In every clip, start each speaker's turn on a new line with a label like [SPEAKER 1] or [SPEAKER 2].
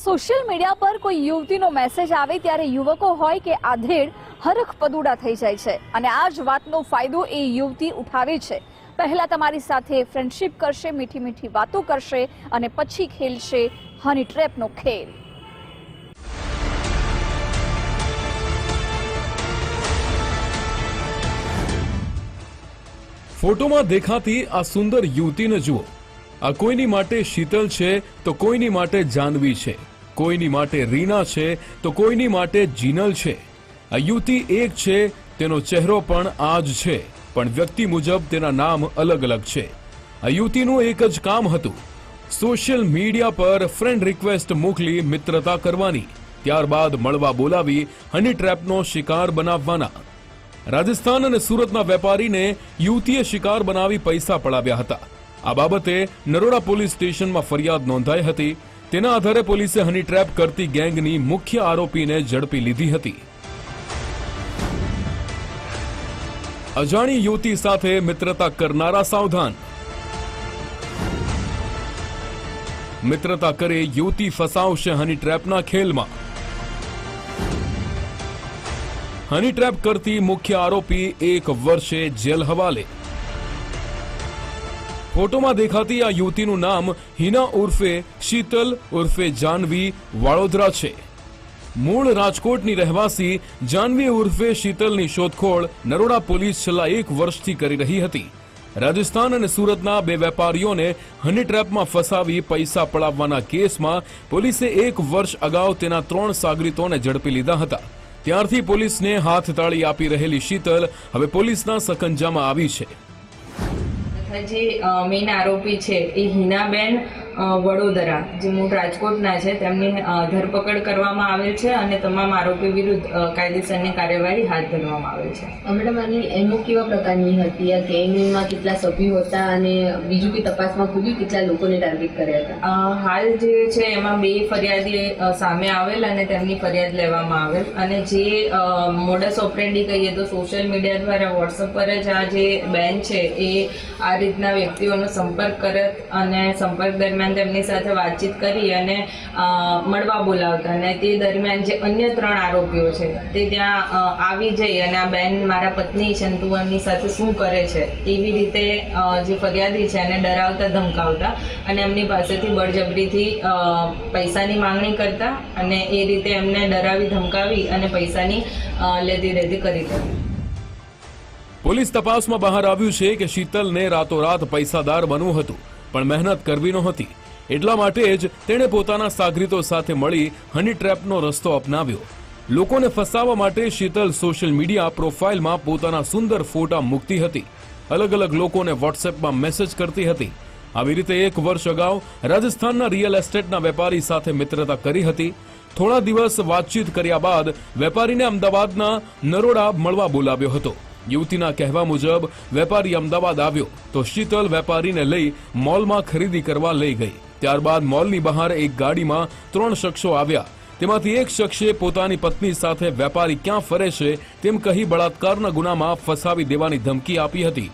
[SPEAKER 1] Social media પર કોઈ યુવતીનો message આવે ત્યારે યુવકો હોય કે આધેડ હરખ પદુડા થઈ જાય છે. અને આ જ વાતનો ફાયદો એ યુવતી ઉઠાવે છે. પહેલા તમારી સાથે ફ્રેન્ડશિપ કરશે, મીઠી મીઠી વાતો કરશે અને પછી ખેલશે હની ટ્રેપનો ખેલ.
[SPEAKER 2] ફોટોમાં દેખાતી આ સુંદર યુવતીને જુઓ. આ કોઈની માટે શીતલ છે તો કોઈની માટે જાનવી છે. કોઈની માટે રીના છે, તો કોઈની માટે જીનલ છે. આ યુવતી એક છે, તેનો ચહેરો પણ આ જ છે, પણ વ્યક્તિ મુજબ તેના નામ અલગ અલગ છે. આ યુવતીનું એક જ કામ હતું. સોશિયલ મીડિયા પર ફ્રેન્ડ રિક્વેસ્ટ મોકલી મિત્રતા કરવાની, ત્યારબાદ મળવા બોલાવી હની ટ્રેપનો શિકાર બનાવવાના. રાજસ્થાન અને સુરતના વેપારીને યુવતીએ શિકાર બનાવી પૈસા પડાવ્યા હતા. આ બાબતે નરોડા પોલીસ સ્ટેશનમાં ફરિયાદ નોંધાઈ હતી. તેના આધારે પોલીસે હની ટ્રેપ કરતી ગેંગની મુખ્ય આરોપીને ઝડપી લીધી હતી. અજાણી યુવતી સાથે મિત્રતા કરનારા સાવધાન. મિત્રતા કરે યુવતી ફસાવશે હની ટ્રેપના ખેલમાં. હની ટ્રેપ કરતી મુખ્ય આરોપી એક વર્ષે જેલ હવાલે. ફોટોમાં દેખાતી આ યુવતીનું નામ હિના ઉર્ફે શીતલ ઉર્ફે જાનવી વાડોદરા છે. મૂળ રાજકોટની રહેવાસી જાનવી ઉર્ફે શીતલની શોધખોળ નરોડા પોલીસ છેલ્લા એક વર્ષથી કરી રહી હતી. રાજસ્થાન અને સુરતના બે વેપારીઓને હની ટ્રેપમાં ફસાવી પૈસા પડાવવાના કેસમાં પોલીસે એક વર્ષ અગાઉ તેના ત્રણ સાગરીતોને ઝડપી લીધા હતા. ત્યારથી પોલીસને હાથતાળી આપી રહેલી શીતલ હવે પોલીસના સકંજામાં આવી છે.
[SPEAKER 3] જે મેઇન આરોપી છે એ હિનાબેન વડોદરા જે મૂળ રાજકોટના છે તેમની ધરપકડ કરવામાં આવેલ છે અને તમામ આરોપી વિરુદ્ધ કાયદેસરની કાર્યવાહી હાથ ધરવામાં આવેલ છે.
[SPEAKER 4] મેડમ આની એમઓ કેવા પ્રકારની હતી? આ ગેંગમાં કેટલા સભ્યો હતા અને બીજું કે તપાસમાં ખુલ્યું કેટલા લોકોને ટાર્ગેટ કર્યા હતા?
[SPEAKER 3] હાલ જે છે એમાં બે ફરિયાદી સામે આવેલ અને તેમની ફરિયાદ લેવામાં આવેલ. અને જે મોડસ ઓપરેન્ડી કહીએ તો સોશિયલ મીડિયા દ્વારા વોટ્સઅપ પર જ આ જે બેન છે એ આ રીતના વ્યક્તિઓનો સંપર્ક કરત અને સંપર્ક દરમિયાન તેમની સાથે વાતચીત કરી અને મળવા બોલાવતા અને તે દરમિયાન જે અન્ય ત્રણ આરોપીઓ છે, તે ત્યાં આવી જઈ અને આ બેન મારા પત્ની છે તું એમની સાથે શું કરે છે એવી રીતે જે ફરિયાદી છે એને ડરાવતા, ધમકાવતા અને એમની પાસેથી બળજબરીથી પૈસાની માંગણી કરતા અને એ રીતે એમને ડરાવી, ધમકાવી અને પૈસાની લેતી દેતી કરી હતી
[SPEAKER 2] પોલીસ તપાસમાં બહાર આવ્યું છે કે શીતલને રાતોરાત પૈસાદાર બનવું હતું. પણ મહેનત કરવી નહોતી. એટલા માટે જ તેણે પોતાના સાગરીતો સાથે મળી હની ટ્રેપનો રસ્તો અપનાવ્યો. લોકોને ફસાવવા માટે શીતલ સોશિયલ મીડિયા પ્રોફાઇલમાં પોતાના સુંદર ફોટા મૂકતી હતી. અલગ અલગ લોકોને વોટ્સએપમાં મેસેજ કરતી હતી. આવી રીતે એક વર્ષ અગાઉ રાજસ્થાનના રિયલ એસ્ટેટના વેપારી સાથે મિત્રતા કરી હતી. થોડા દિવસ વાતચીત કર્યા બાદ વેપારીને અમદાવાદના નરોડા મળવા બોલાવ્યો હતો. યુવતીના કહેવા મુજબ, વેપારી અમદાવાદ આવ્યો તો શીતલ વેપારીને લઈ મોલમાં ખરીદી કરવા લઈ ગઈ. ત્યારબાદ મોલની બહાર એક ગાડીમાં ત્રણ શખ્સો આવ્યા. તેમાંથી એક શખ્સે પોતાની પત્ની સાથે વેપારી ક્યાં ફરે છે તેમ કહી બળાત્કારના ગુનામાં ફસાવી દેવાની ધમકી આપી હતી.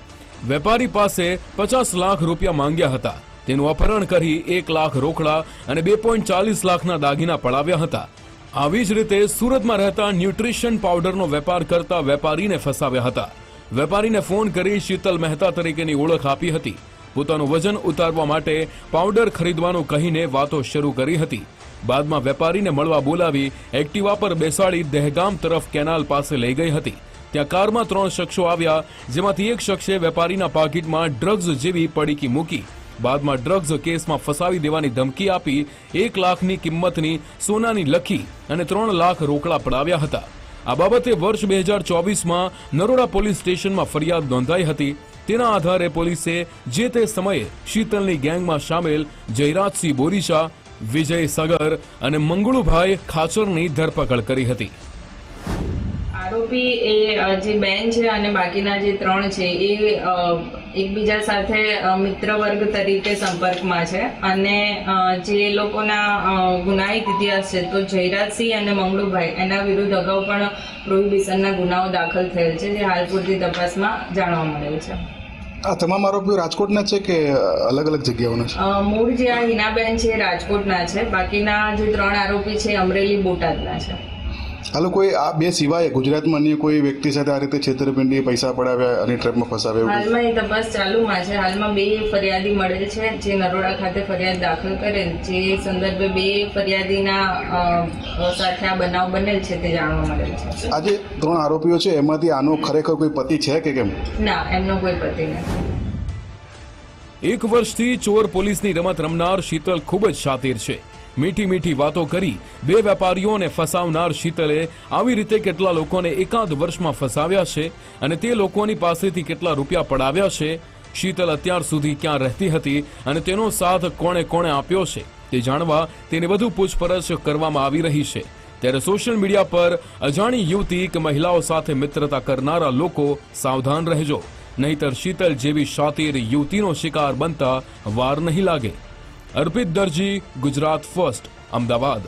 [SPEAKER 2] વેપારી પાસે પચાસ લાખ રૂપિયા માંગ્યા હતા. તેનું અપહરણ કરી એક લાખ રોકડા અને બે પોઈન્ટ ચાલીસ લાખના દાગીના પડાવ્યા હતા. આવી જ રીતે સુરતમાં રહેતા ન્યુટ્રિશન પાવડરનો વેપાર કરતા વેપારીને ફસાવ્યા હતા. વેપારીને ફોન કરી શીતલ મહેતા તરીકેની ઓળખ આપી હતી. પોતાનું વજન ઉતારવા માટે પાવડર ખરીદવાનું કહીને વાતો શરૂ કરી હતી. બાદમાં વેપારીને મળવા બોલાવી એક્ટિવા પર બેસાડી દહેગામ તરફ કેનાલ પાસે લઈ ગઈ હતી. ત્યાં કારમાં ત્રણ શખ્સો આવ્યા, જેમાંથી એક શખ્સે વેપારીના પાકીટમાં ડ્રગ્સ જેવી પડીકી મૂકી. બાદમાં ડ્રગ્સ કેસમાં ફસાવી દેવાની ધમકી આપી એક લાખની કિંમતની સોનાની લખી અને ત્રણ લાખ રોકડા પડાવ્યા હતા. આ બાબતે વર્ષ બે હજાર ચોવીસમાં નરોડા પોલીસ સ્ટેશનમાં ફરિયાદ નોંધાઈ હતી. તેના આધારે પોલીસે જે તે સમયે શીતલની ગેંગમાં સામેલ જયરાજસિંહ બોરીશા વિજય સગર અને મંગળુભાઈ ખાચરની ધરપકડ કરી હતી.
[SPEAKER 3] આરોપી એ જે બેન છે અને બાકીના જે ત્રણ છે એ એકબીજા સાથે મિત્ર વર્ગ તરીકે સંપર્કમાં છે. અને જે લોકોના ગુનાહિત ઇતિહાસ છે તો જયરાજસિંહ અને મંગળુભાઈ એના વિરુદ્ધ અગાઉ પણ પ્રોહિબિશનના ગુનાઓ દાખલ થયેલ છે જે હાલ પૂરતી તપાસમાં જાણવા મળેલ છે.
[SPEAKER 5] આ તમામ આરોપીઓ રાજકોટના છે કે અલગ અલગ જગ્યાઓના છે?
[SPEAKER 3] મૂળ જે આ હિનાબેન છે રાજકોટના છે બાકીના જે ત્રણ આરોપી છે અમરેલી બોટાદના છે.
[SPEAKER 5] આ લોકોએ આ બે સિવાય ગુજરાતમાં અન્ય કોઈ વ્યક્તિ સાથે આ રીતે છેતરપિંડી પૈસા પડાવ્યા અને ટ્રેપમાં ફસાવ્યા?
[SPEAKER 3] હાલમાં એ તપાસ ચાલુમાં છે હાલમાં બે ફરિયાદી મળેલ છે જે નરોડા ખાતે ફરિયાદ દાખલ કરેલ જે સંદર્ભે બે ફરિયાદીના સાથે આ બનાવ બનેલ છે તે જાણવા મળેલ છે.
[SPEAKER 5] આજે ત્રણ આરોપીઓ છે એમાંથી આનો ખરેખર કોઈ પતિ છે કે કેમ?
[SPEAKER 3] ના એમનો કોઈ પતિ નથી.
[SPEAKER 2] એક વર્ષથી ચોર પોલીસની રમત રમનાર શીતલ ખૂબ જ શાતીર છે. મીઠી મીઠી વાતો કરી બે વેપારીઓને ફસાવનાર શીતલે આવી રીતે કેટલા લોકોને એકાદ વર્ષમાં ફસાવ્યા છે અને તે લોકોની પાસેથી કેટલા રૂપિયા પડાવ્યા છે? શીતલ અત્યાર સુધી ક્યાં રહેતી હતી અને તેનો સાથ કોણે કોણે આપ્યો છે? તે જાણવા તેની વધુ પૂછપરછ કરવામાં આવી રહી છે. ત્યારે સોશિયલ મીડિયા પર અજાણી યુવતી કે મહિલાઓ સાથે મિત્રતા કરનારા લોકો સાવધાન રહેજો. નહીતર શીતલ જેવી શાતીર યુવતીનો શિકાર બનતા વાર નહીં લાગે. અર્પિત દરજી ગુજરાત ફર્સ્ટ અમદાવાદ.